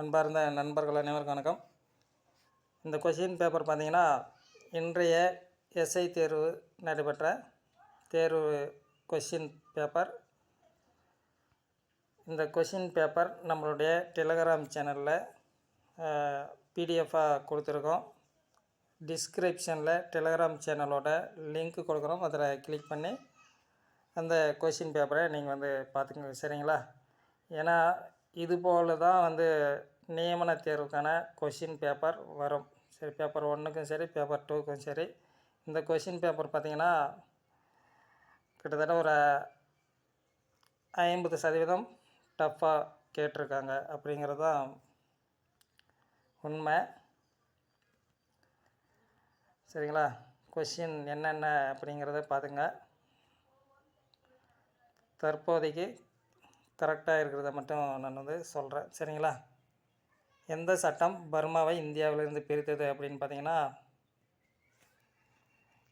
அன்பார்ந்த நண்பர்கள் அனைவருக்கும் வணக்கம். இந்த கொஷின் பேப்பர் பார்த்தீங்கன்னா இன்றைய எஸ்ஐ தேர்வு நடைபெற்ற தேர்வு கொஷின் பேப்பர் இந்த கொஷின் பேப்பர் நம்மளுடைய டெலகிராம் சேனலில் பிடிஎஃபாக கொடுத்துருக்கோம். டிஸ்கிரிப்ஷனில் டெலகிராம் சேனலோட லிங்க் கொடுக்குறோம். அதில் கிளிக் பண்ணி அந்த கொஷின் பேப்பரை நீங்கள் வந்து பார்த்துக்கோங்க. சரிங்களா? ஏன்னா இது போல் தான் வந்து நியமன தேர்வுக்கான கொஷின் பேப்பர் வரும். சரி பேப்பர் ஒன்றுக்கும் சரி பேப்பர் டூக்கும் சரி. இந்த கொஷின் பேப்பர் பார்த்திங்கன்னா கிட்டத்தட்ட ஒரு ஐம்பது சதவீதம் டஃப்பாக கேட்டிருக்காங்க அப்படிங்கிறது தான் உண்மை. சரிங்களா? கொஷின் என்னென்ன அப்படிங்கிறத பார்த்துங்க தற்போதைக்கு கரெக்டாக இருக்கிறத மட்டும் நான் வந்து சொல்கிறேன் சரிங்களா? எந்த சட்டம் பர்மாவை இந்தியாவிலிருந்து பிரித்தது அப்படின்னு பார்த்தீங்கன்னா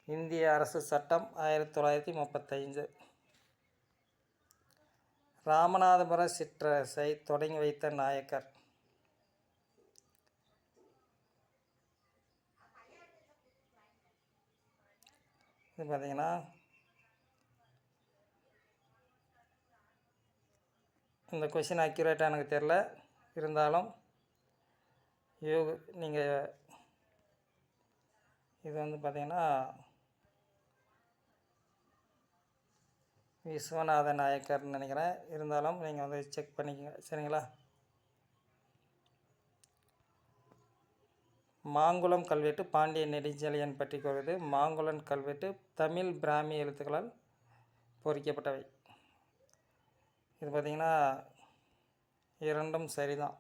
இந்திய அரசு சட்டம் ஆயிரத்தி தொள்ளாயிரத்தி முப்பத்தைந்து. ராமநாதபுர சிற்றரசை தொடங்கி வைத்த நாயக்கர். இது பார்த்தீங்கன்னா இந்த கொஷின் அக்யூரேட்டாக எனக்கு தெரில இருந்தாலும் யோக நீங்கள் இது வந்து பார்த்தீங்கன்னா விஸ்வநாத நாயக்கர்னு நினைக்கிறேன். இருந்தாலும் நீங்கள் வந்து செக் பண்ணிக்கங்க. சரிங்களா? மாங்குளம் கல்வெட்டு பாண்டிய நெடுஞ்செழியன் பற்றி கூறுவது. மாங்குளம் கல்வெட்டு தமிழ் பிராமி எழுத்துக்களால் பொறிக்கப்பட்டவை. இது பார்த்திங்கன்னா இரண்டும் சரிதான்.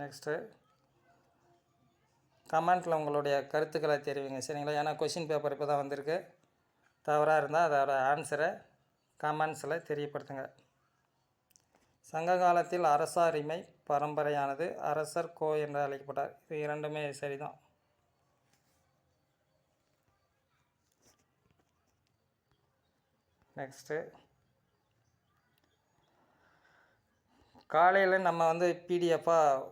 நெக்ஸ்ட்டு கமெண்ட்டில் உங்களுடைய கருத்துக்களை தெரிவிங்க சரிங்களா? ஏன்னா கொஷின் பேப்பர் இப்போ தான் வந்திருக்கு. தவறாக இருந்தால் அதோட ஆன்சரை கமெண்ட்ஸில் தெரியப்படுத்துங்க. சங்க காலத்தில் அரசாரிமை பரம்பரையானது அரசர் கோ என்று அழைக்கப்பட்டார். இது இரண்டுமே சரிதான். நெக்ஸ்ட்டு காலையில் நம்ம வந்து பிடிஎஃபாக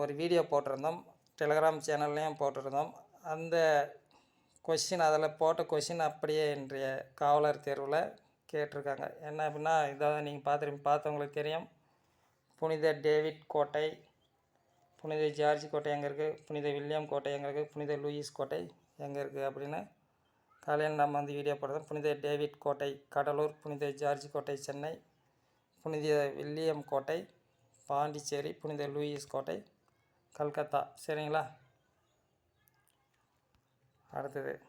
ஒரு வீடியோ போட்டிருந்தோம். டெலகிராம் சேனல்லையும் போட்டிருந்தோம். அந்த கொஷின் அதில் போட்ட கொஷின் அப்படியே இன்றைய காவலர் தேர்வில் கேட்டிருக்காங்க. என்ன அப்படின்னா இதாவது நீங்கள் பார்த்துருப்பீங்க பார்த்தவங்களுக்கு தெரியும். புனித டேவிட் கோட்டை புனித ஜார்ஜ் கோட்டை எங்கே இருக்குது புனித வில்லியம் கோட்டை எங்கே இருக்குது புனித லூயிஸ் கோட்டை எங்கே இருக்குது அப்படின்னு காலையில் நம்ம வந்து வீடியோ போடுறோம். புனித டேவிட் கோட்டை கடலூர் புனித ஜார்ஜ் கோட்டை சென்னை புனித வில்லியம் கோட்டை பாண்டிச்சேரி புனித லூயிஸ் கோட்டை கல்கத்தா. சரிங்களா? அடுத்தது.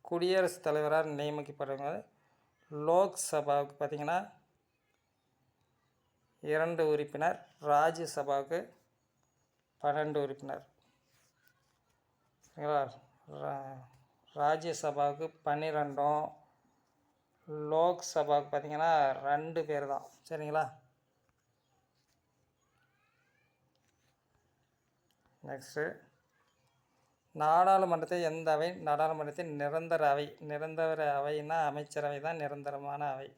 குடியரசுத் தலைவரால் நியமிக்கப்படுறவங்க லோக்சபாவுக்கு பார்த்திங்கன்னா இரண்டு உறுப்பினர் ராஜ்யசபாவுக்கு பன்னெண்டு உறுப்பினர். சரிங்களா? ரா- ராஜ்யசபாவுக்கு பன்னிரெண்டும் லோக்சபாவுக்கு பார்த்திங்கன்னா ரெண்டு பேர் தான். சரிங்களா? நெக்ஸ்ட்டு நாடாளுமன்றத்தை எந்த அவை? நாடாளுமன்றத்தின் நிரந்தர அவை. நிரந்தர அவைன்னா அமைச்சரவை தான் நிரந்தரமான அவை.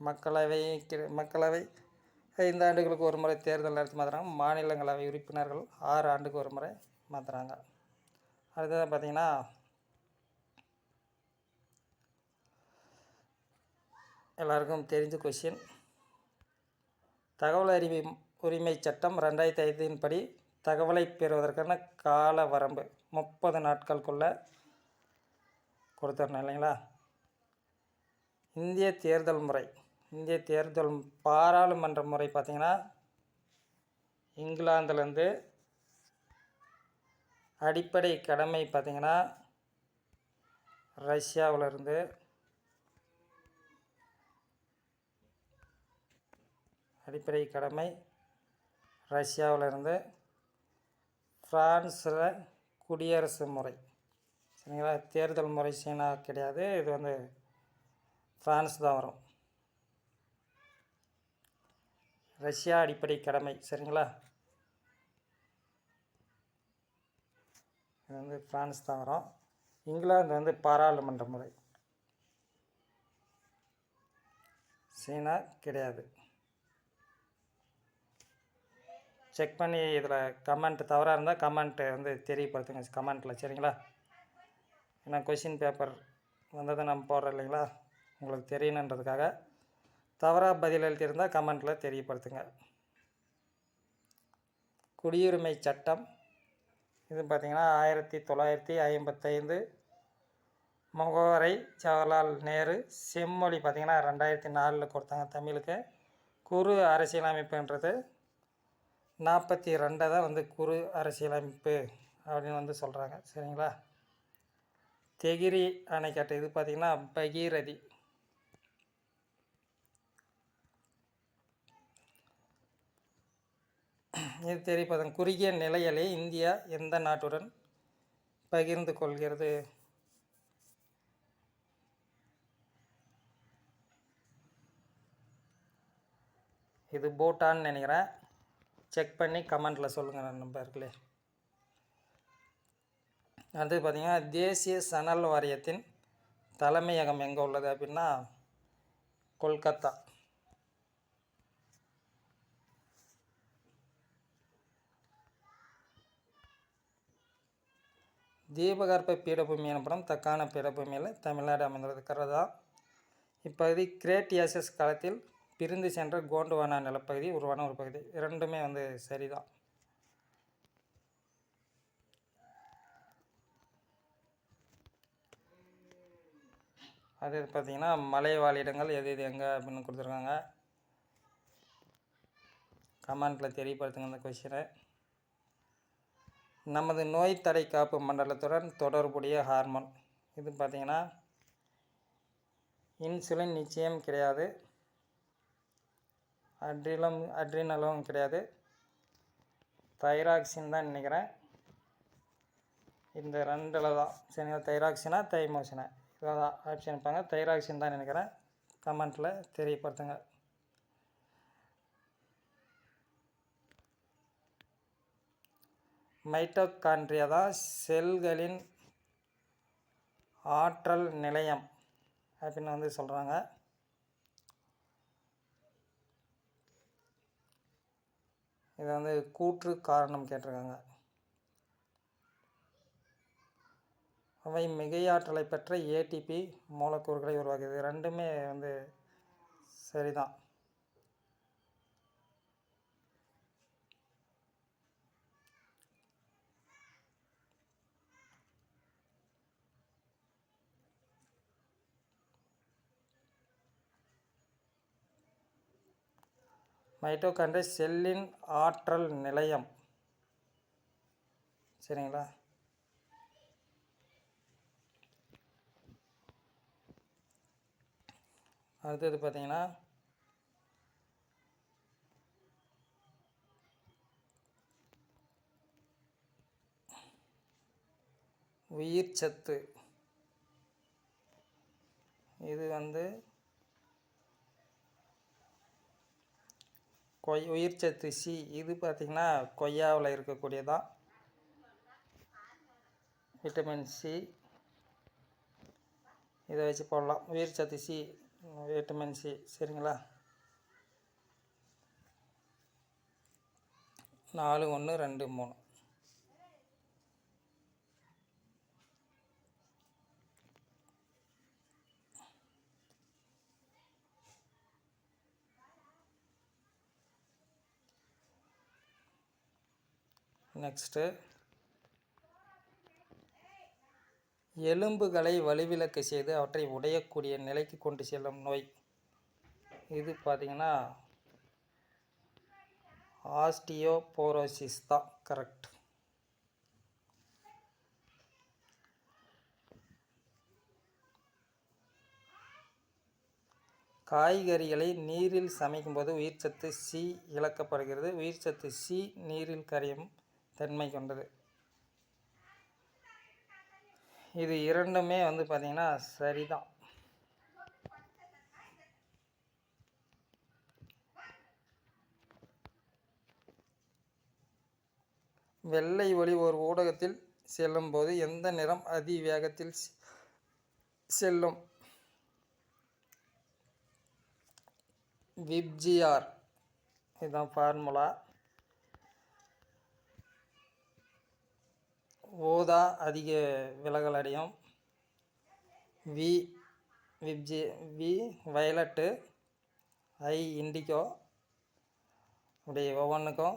மக்களவை மக்களவை ஐந்து ஆண்டுகளுக்கு ஒரு முறை தேர்தல் நடத்தி மாற்றுறாங்க மாநிலங்களவை உறுப்பினர்கள் ஆறு ஆண்டுக்கு ஒரு முறை மாற்றுறாங்க அடுத்தது பார்த்திங்கன்னா எல்லாருக்கும் தெரிஞ்ச கொஷின் தகவல் அறிவு உரிமை சட்டம் ரெண்டாயிரத்தி ஐந்தின் படி தகவலை பெறுவதற்கான கால வரம்பு முப்பது நாட்களுக்குள்ளே கொடுத்துடணும் இல்லைங்களா? இந்திய தேர்தல் முறை. இந்திய தேர்தல் பாராளுமன்ற முறை பார்த்திங்கன்னா இங்கிலாந்துலேருந்து அடிப்படை கடமை பார்த்திங்கன்னா ரஷ்யாவிலேருந்து அடிப்படை கடமை ரஷ்யாவிலிருந்து ஃப்ரான்ஸில் குடியரசு முறை. சரிங்களா? தேர்தல் முறை சீனா கிடையாது. இது வந்து ஃப்ரான்ஸ் தான் வரும். ரஷ்யா அடிப்படை கடமை. சரிங்களா? இது வந்து ஃப்ரான்ஸ் தான் வரும். இங்கிலாந்து வந்து பாராளுமன்ற முறை. சீனா கிடையாது. செக் பண்ணி இதில் கமெண்ட் தவறாக இருந்தால் கமெண்ட்டு வந்து தெரியப்படுத்துங்க கமெண்ட்டில் சரிங்களா? ஏன்னா கொஷின் பேப்பர் வந்ததை நம்ம போடுறோம் இல்லைங்களா? உங்களுக்கு தெரியணுன்றதுக்காக தவறாக பதில் எழுதியிருந்தால் கமெண்ட்டில் தெரியப்படுத்துங்க. குடியுரிமை சட்டம் இது பார்த்திங்கன்னா ஆயிரத்தி தொள்ளாயிரத்தி ஐம்பத்தைந்து முகவரை ஜவஹர்லால் நேரு செம்மொழி பார்த்திங்கன்னா ரெண்டாயிரத்தி நாலில் கொடுத்தாங்க தமிழுக்கு. குறு அரசியலமைப்புன்றது நாற்பத்தி ரெண்டை தான் வந்து குறு அரசியலமைப்பு அப்படின்னு வந்து சொல்கிறாங்க சரிங்களா? தெகிரி அணைக்கட்டு இது பார்த்திங்கன்னா பகீரதி. இது தெரிவிப்பதன் குறுகிய நிலையிலே இந்தியா எந்த நாட்டுடன் பகிர்ந்து கொள்கிறது? இது பூட்டான்னு நினைக்கிறேன். செக் பண்ணி கமெண்ட்டில் சொல்லுங்கள் நண்பர்களே அடுத்து பார்த்திங்கன்னா தேசிய சணல் வாரியத்தின் தலைமையகம் எங்கே உள்ளது அப்படின்னா கொல்கத்தா. தீபகற்ப பீடபூமி எனப்படும் தக்கான பீடபூமியில் தமிழ்நாடு அமைந்துள்ளது. தான் இப்பகுதி கிரேட்டியாசஸ் காலத்தில் பிரிந்து சென்ற கோண்டுவானா நிலப்பகுதி உருவான ஒரு பகுதி. இரண்டுமே வந்து சரிதான். அது பார்த்திங்கன்னா மலைவாழ் இடங்கள் எது எது எங்கே அப்படின்னு கொடுத்துருக்காங்க. கமெண்ட்டில் தெரியப்படுத்துங்க அந்த கொஷினை நமது நோய் தடை காப்பு மண்டலத்துடன் தொடர்புடைய ஹார்மோன் இது பார்த்திங்கன்னா இன்சுலின் நிச்சயம் கிடையாது. அட்ரிலும் அட்ரினலும் கிடையாது. தைராக்சின் தான் நினைக்கிறேன். இந்த ரெண்டில் தான். சரி தைராக்சினா தைமோசினா. இதை தான் ஆப்ஷன் இருப்பாங்க. தைராக்சின் தான் நினைக்கிறேன். கமெண்ட்டில் தெரியப்படுத்துங்க. மைட்டோகான்ட்ரியா தான் செல்களின் ஆற்றல் நிலையம் அப்படின்னு வந்து சொல்கிறாங்க இதை வந்து கூற்று காரணம் கேட்டிருக்காங்க. அவை மிகையாற்றலை பெற்ற ஏடிபி மூலக்கூறுகளை உருவாக்குது ரெண்டுமே வந்து சரிதான். மைட்டோகாண்ட்ரியா செல்லின் ஆற்றல் நிலையம். சரிங்களா? அடுத்தது பார்த்தீங்கன்னா உயிர் சத்து இது வந்து கொய் உயிர் சத்து சி இது பார்த்திங்கன்னா கொய்யாவில் இருக்கக்கூடியதான் விட்டமின் சி. இதை வச்சு போடலாம். உயிர் சத்து சி விட்டமின் சி. சரிங்களா? நாலு ஒன்று ரெண்டு மூணு. நெக்ஸ்ட்டு. எலும்புகளை வலுவிழக்க செய்து அவற்றை உடையக்கூடிய நிலைக்கு கொண்டு செல்லும் நோய். இது பார்த்திங்கன்னா ஆஸ்டியோபோரோசிஸ் தான் கரெக்ட். காய்கறிகளை நீரில் சமைக்கும்போது உயிர்ச்சத்து சி இழக்கப்படுகிறது. உயிர்ச்சத்து சி நீரில் கரையும் தன்மை கொண்டது. இது இரண்டுமே வந்து பார்த்திங்கன்னா சரிதான். வெள்ளை ஒளி ஒரு ஊடகத்தில் செல்லும்போது எந்த நிறம் அதிவேகத்தில் செல்லும்? விப்ஜிஆர். இதுதான் ஃபார்முலா ஊதா அதிக விலகல் அடையும். வி விப்ஜி வி வயலட்டு ஐ இண்டிகோ அப்படி ஒவ்வொன்றுக்கும்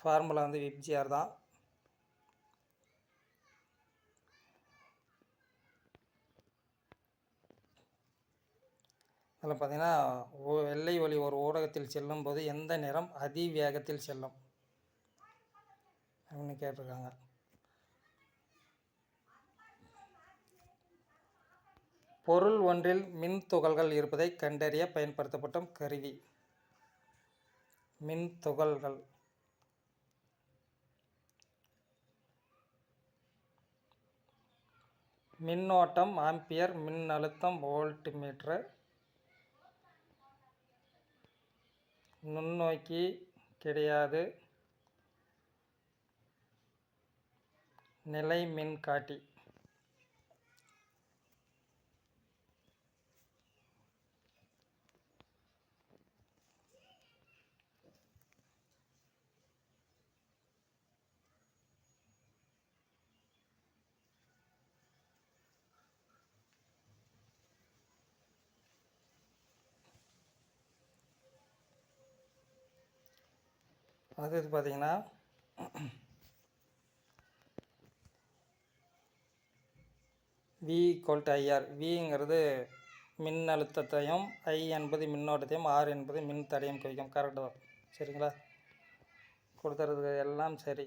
ஃபார்முலா வந்து விப்ஜிஆர் தான். அதில் பார்த்தீங்கன்னா வெள்ளை ஒளி ஒரு ஊடகத்தில் செல்லும் போது எந்த நிறம் அதிவேகத்தில் செல்லும்? அப்படின்னு கேட்டிருக்காங்க. பொருள் ஒன்றில் மின் துகள்கள் இருப்பதை கண்டறிய பயன்படுத்தப்பட்ட கருவி. மின் துகள்கள். மின்னோட்டம் ஆம்பியர் மின்னழுத்தம் வோல்ட் மீட்டர் நுண்ணோக்கி கிடையாது. நிலை மின்காட்டி. அது பார்த்தீங்கன்னா வி ஈக்குவல் டு ஐஆர் விங்கிறது மின்னழுத்தத்தையும் ஐ என்பது மின்னோட்டத்தையும் ஆர் என்பது மின் தடையும் குறிக்கும். கரெக்டு தான். சரிங்களா? கொடுத்துறது எல்லாம் சரி.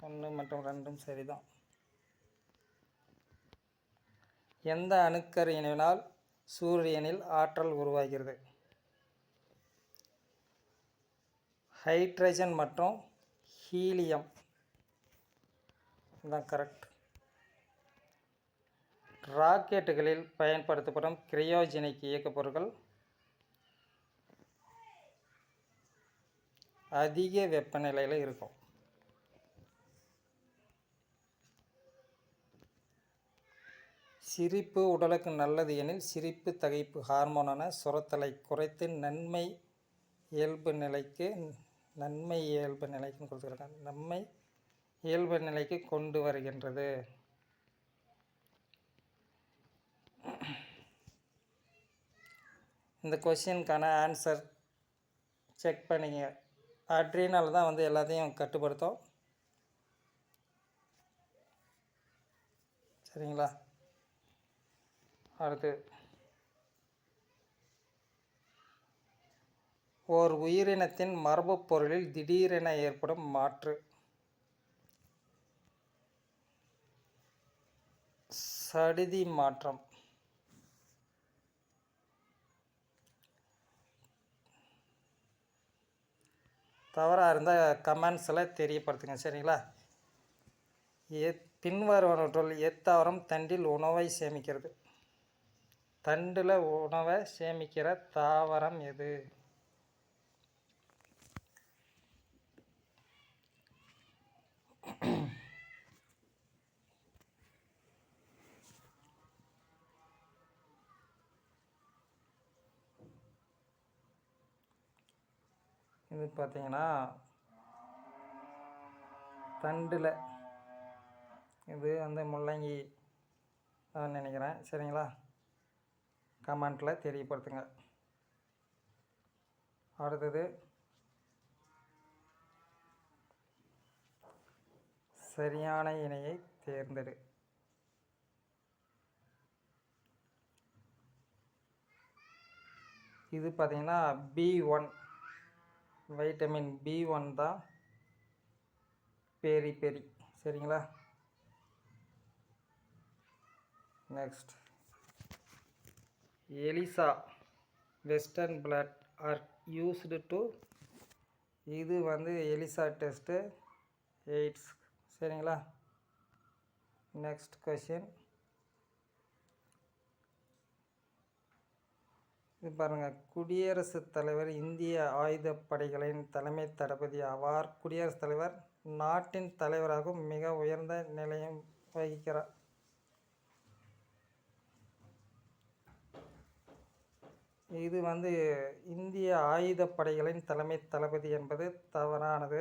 ஒன்று மற்றும் ரெண்டும் சரி தான் எந்த அணுக்கரு இணைவினால் சூரியனில் ஆற்றல் உருவாகிறது? ஹைட்ரஜன் மற்றும் ஹீலியம் இதுதான் கரெக்ட் ராக்கெட்டுகளில் பயன்படுத்தப்படும் கிரையோஜெனிக் இயக்கப்பொருட்கள் அதிக வெப்பநிலையில் இருக்கும். சிரிப்பு உடலுக்கு நல்லது எனில் சிரிப்பு தகைப்பு ஹார்மோனான சுரத்தலை குறைத்து நன்மை இயல்பு நிலைக்கு நன்மை இயல்பு நிலைக்குன்னு கொடுத்துருக்காங்க நன்மை இயல்பு நிலைக்கு கொண்டு வருகின்றது. இந்த கொஷினுக்கான ஆன்சர் செக் பண்ணிங்க. அட்ரினால் தான் வந்து எல்லாத்தையும் கட்டுப்படுத்தும். சரிங்களா? அடுத்து. ஓர் உயிரினத்தின் மரபுப் பொருளில் திடீரென ஏற்படும் மாற்று. சடிதி மாற்றம். தவறாக இருந்தால் கமெண்ட்ஸில் தெரியப்படுத்துங்க சரிங்களா? எ பின்வருவனவற்றுள் எத்தாவரம் தண்டில் உணவை சேமிக்கிறது. தண்டில் உணவை சேமிக்கிற தாவரம் எது? வந்து பார்த்தீங்கன்னா தண்டில். இது வந்து முள்ளங்கி தான் நினைக்கிறேன். சரிங்களா? கமெண்ட்டில் தெரியப்படுத்துங்க. அடுத்தது சரியான இணையை தேர்ந்தெடு. இது பார்த்தீங்கன்னா B one vitamin B one தான் பெரி பெரி. சரிங்களா? Next ELISA western blot are used to இது வந்து எலிசா டெஸ்ட்டு எய்ட்ஸ் சரிங்களா? நெக்ஸ்ட் கொஷின் இது பாருங்கள் குடியரசுத் தலைவர் இந்திய ஆயுதப்படைகளின் தலைமை தளபதி ஆவார். குடியரசுத் தலைவர் நாட்டின் தலைவராகவும் மிக உயர்ந்த நிலையம் வகிக்கிறார். இது வந்து இந்திய ஆயுதப்படைகளின் தலைமை தளபதி என்பது தவறானது.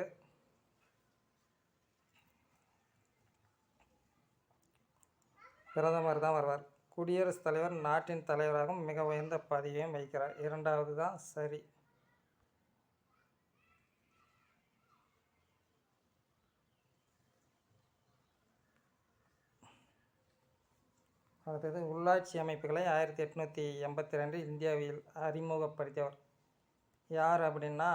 பிரதமர் தான் வருவார். குடியரசுத் தலைவர் நாட்டின் தலைவராகவும் மிக உயர்ந்த பதவியையும் வகிக்கிறார். இரண்டாவது தான் சரி. அடுத்தது உள்ளாட்சி அமைப்புகளை ஆயிரத்தி எட்நூற்றி எண்பத்தி ரெண்டு இந்தியாவில் அறிமுகப்படுத்தியவர். யார் அப்படின்னா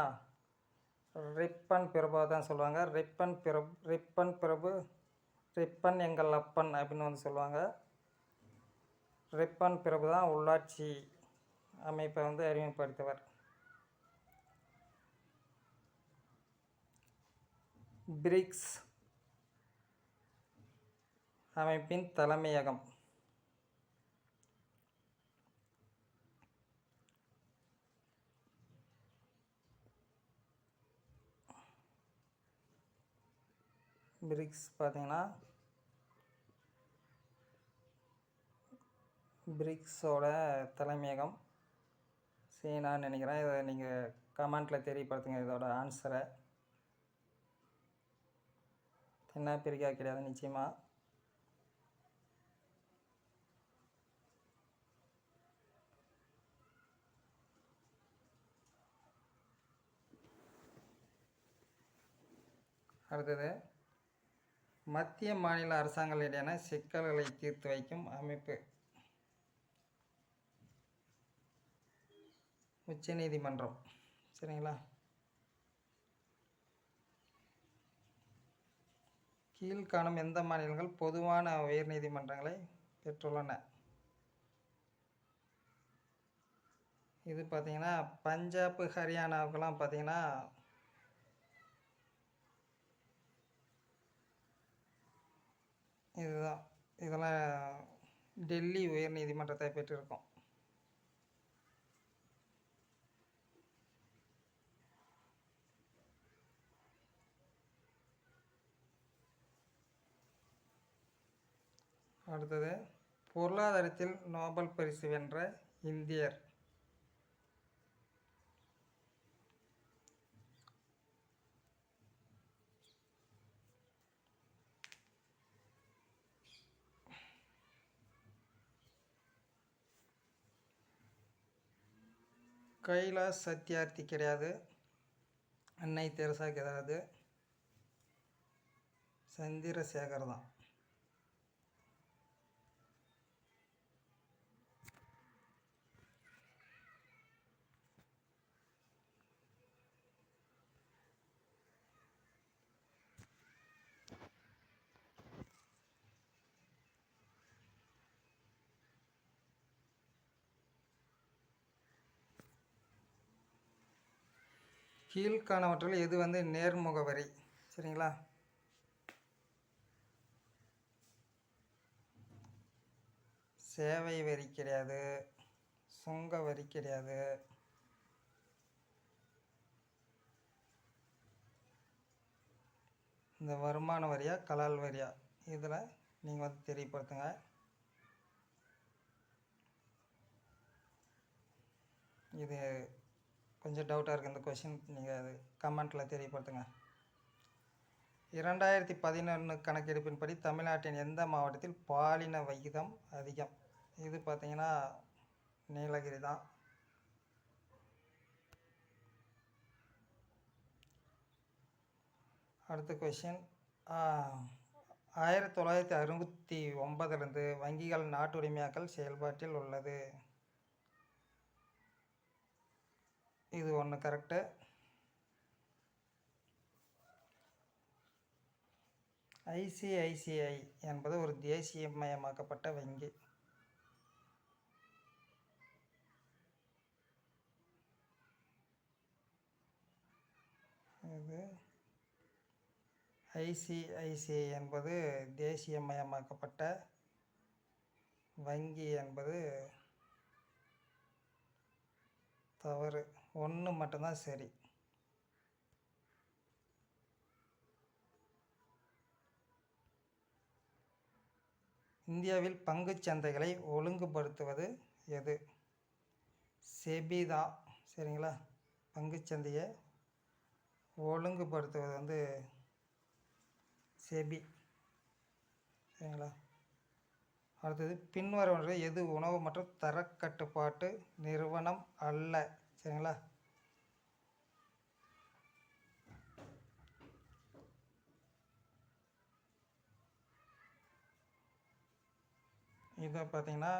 ரிப்பன் பிரபு தான் சொல்லுவாங்க. ரிப்பன் பிரபு ரிப்பன் பிரபு ரிப்பன் எங்கள் அப்பன் அப்படின்னு வந்து சொல்லுவாங்க. ரிப்பன் பிரபு தான் உள்ளாட்சி அமைப்பை வந்து அறிமுகப்படுத்தவர். பிரிக்ஸ் அமைப்பின் தலைமையகம். பிரிக்ஸ் பார்த்தீங்கன்னா பிரிக்ஸோட தலைமையகம். சீனான்னு நினைக்கிறேன். இதை நீங்கள் கமெண்ட்டில் தெரியப்படுத்துங்க இதோட ஆன்சரை. தென்னாப்பிரிக்கா கிடையாது நிச்சயமாக அடுத்தது மத்திய மாநில அரசாங்கங்களிடையான சிக்கல்களை தீர்த்து வைக்கும் அமைப்பு. உச்சநீதிமன்றம். சரிங்களா? கீழ்காணும் எந்த மாநிலங்கள் பொதுவான உயர்நீதிமன்றங்களை பெற்றுள்ளன? இது பார்த்தீங்கன்னா பஞ்சாப் ஹரியானாவுக்கெல்லாம் பார்த்திங்கன்னா இதுதான். இதெல்லாம் டெல்லி உயர்நீதிமன்றத்தை பெற்றிருக்கோம். அடுத்தது பொருளாதாரத்தில் நோபல் பரிசு வென்ற இந்தியர். கைலாஷ் சத்யார்த்தி கிடையாது. அன்னை தெரசா கிடையாது. சந்திரசேகர் தான். கீழ்காணவற்றில் எது வந்து நேர்முக வரி சரிங்களா? சேவை வரி கிடையாது. சுங்க வரி கிடையாது. இந்த வருமான வரியா கலால் வரியா? இதில் நீங்கள் வந்து தெரியப்படுத்துங்க. இது கொஞ்சம் டவுட்டாக இருக்குது இந்த கொஷின் நீங்கள் அது கமெண்ட்டில் தெரியப்படுத்துங்க. இரண்டாயிரத்தி பதினொன்று கணக்கெடுப்பின்படி தமிழ்நாட்டின் எந்த மாவட்டத்தில் பாலின விகிதம் அதிகம்? இது பார்த்திங்கன்னா நீலகிரி தான். அடுத்த கொஷின் ஆயிரத்தி தொள்ளாயிரத்தி அறுபத்தி ஒன்பதுலேருந்து வங்கிகள் நாட்டுரிமையாக்கல் செயல்பாட்டில் உள்ளது. இது ஒன்று கரெக்டு ஐசிஐசிஐ என்பது ஒரு தேசியமயமாக்கப்பட்ட வங்கி. இது ஐசிஐசிஐ என்பது தேசியமயமாக்கப்பட்ட வங்கி என்பது தவறு. ஒன்று மட்டும்தான் சரி. இந்தியாவில் பங்குச் சந்தைகளை ஒழுங்குபடுத்துவது எது? செபி தான் சரிங்களா? பங்குச் சந்தையை ஒழுங்குபடுத்துவது வந்து செபி சரிங்களா? அடுத்தது பின்வருவன எது உணவு மற்றும் தரக்கட்டுப்பாட்டு நிறுவனம் அல்ல. சரிங்களா? இதை பார்த்தீங்கன்னா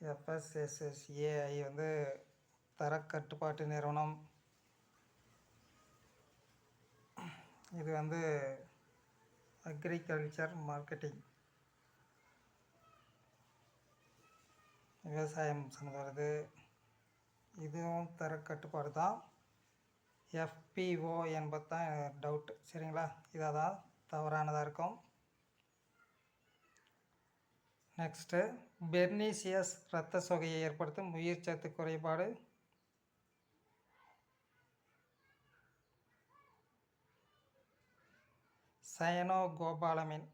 எஃப்எஸ்எஸ்எஸ்ஏஐ வந்து தரக்கட்டுப்பாட்டு நிறுவனம். இது வந்து அக்ரிகல்ச்சர் மார்க்கெட்டிங் விவசாயம் சம்மந்தது இதுவும் தரக்கட்டுப்பாடு தான். எஃபிஓ என்பது தான் டவுட் சரிங்களா? இதாக தான் தவறானதாக இருக்கும். நெக்ஸ்ட்டு பெர்னீசியஸ் இரத்த சோகையை ஏற்படுத்தும் உயிர் சத்து குறைபாடு. சயனோ கோபாலமின்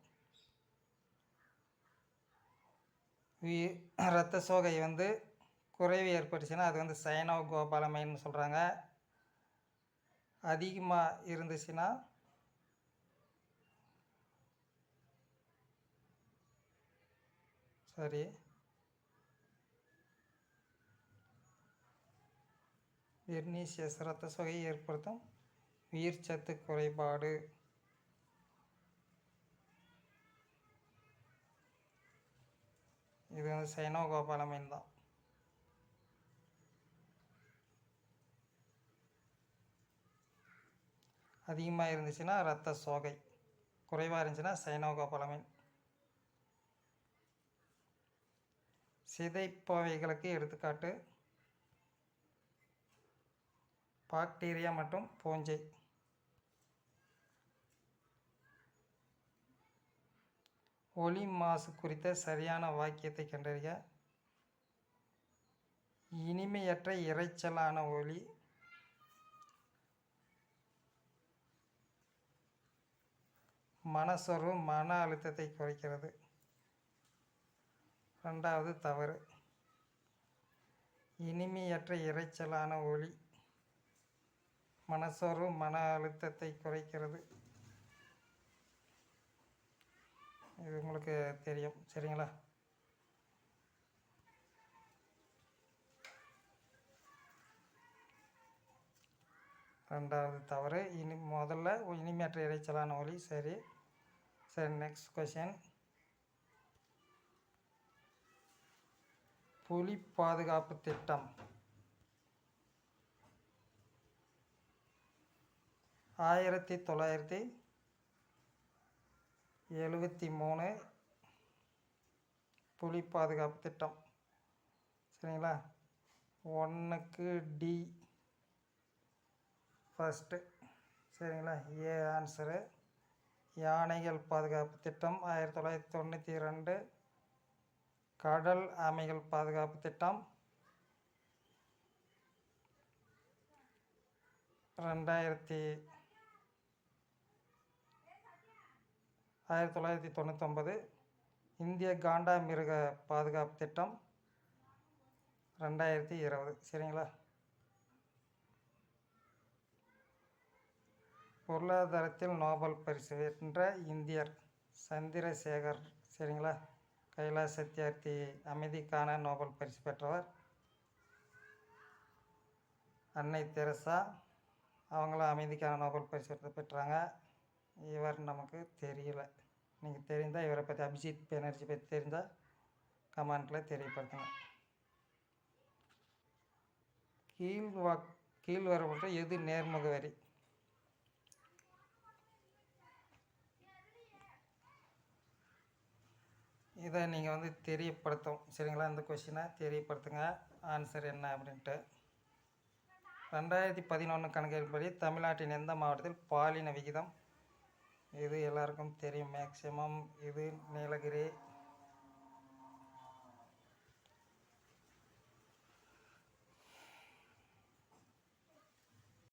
உயிர் இரத்த சோகை வந்து குறைவு ஏற்பட்டுச்சுன்னா அது வந்து சயனோகோபாலமைன்னு சொல்கிறாங்க அதிகமாக இருந்துச்சுன்னா சரி. வெர்னீசியஸ் ரத்த சுகை ஏற்படுத்தும் உயிர் சத்து குறைபாடு. இது வந்து சைனோகோபாலமின் தான். அதிகமாக இருந்துச்சுன்னா ரத்த சோகை. குறைவாக இருந்துச்சுன்னா சைனோகோபலமின். சிதைப்பவைகளுக்கு எடுத்துக்காட்டு பாக்டீரியா மற்றும் பூஞ்சை. ஒளி மாசு குறித்த சரியான வாக்கியத்தை கண்டறிய இனிமையற்ற இரைச்சலான ஒளி மனசோர்வு மன அழுத்தத்தை குறைக்கிறது. ரெண்டாவது தவறு. இனிமையற்ற இரைச்சலான ஒளி மனசோர்வு மன அழுத்தத்தை குறைக்கிறது. இது உங்களுக்கு தெரியும். சரிங்களா? ரெண்டாவது தவறு. இனி முதல்ல இனிமேற்ற இரைச்சலான ஒளி சரி. சரி நெக்ஸ்ட் கொஷின் புலி பாதுகாப்பு திட்டம். ஆயிரத்தி தொள்ளாயிரத்தி எழுபத்தி மூணு புலி பாதுகாப்பு திட்டம். சரிங்களா? ஒன்றுக்கு டி. ஃபஸ்ட்டு சரிங்களா? ஏ ஆன்சரு யானைகள் பாதுகாப்பு திட்டம் ஆயிரத்தி தொள்ளாயிரத்தி தொண்ணூற்றி ரெண்டு கடல் ஆமைகள் பாதுகாப்பு திட்டம் ரெண்டாயிரத்தி ஆயிரத்தி தொள்ளாயிரத்தி தொண்ணூத்தொம்பது இந்திய காண்டா மிருக பாதுகாப்பு திட்டம் ரெண்டாயிரத்தி இருபது. சரிங்களா? பொருளாதாரத்தில் நோபல் பரிசு வென்ற இந்தியர் சந்திரசேகர் சரிங்களா? கைலாஷ் சத்யார்த்தி அமைதிக்கான நோபல் பரிசு பெற்றவர். அன்னை தெரசா அவங்களும் அமைதிக்கான நோபல் பரிசு பெற்றாங்க. இவர் நமக்கு தெரியல. நீங்கள் தெரிந்தால் இவரை பற்றி அபிஜித் பேனர்ஜி பற்றி தெரிந்தால் கமெண்ட்டில் தெரியப்படுத்துங்க. கீழ் வா கீழ் வரப்பட்ட எது நேர்முக வரி. இதை நீங்கள் வந்து தெரியப்படுத்தும் சரிங்களா? இந்த கொஷினை தெரியப்படுத்துங்க. ஆன்சர் என்ன அப்படின்ட்டு. ரெண்டாயிரத்தி பதினொன்று கணக்கின்படி தமிழ்நாட்டின் எந்த மாவட்டத்தில் பாலின விகிதம்? இது எல்லாருக்கும் தெரியும். மேக்சிமம் இது நீலகிரி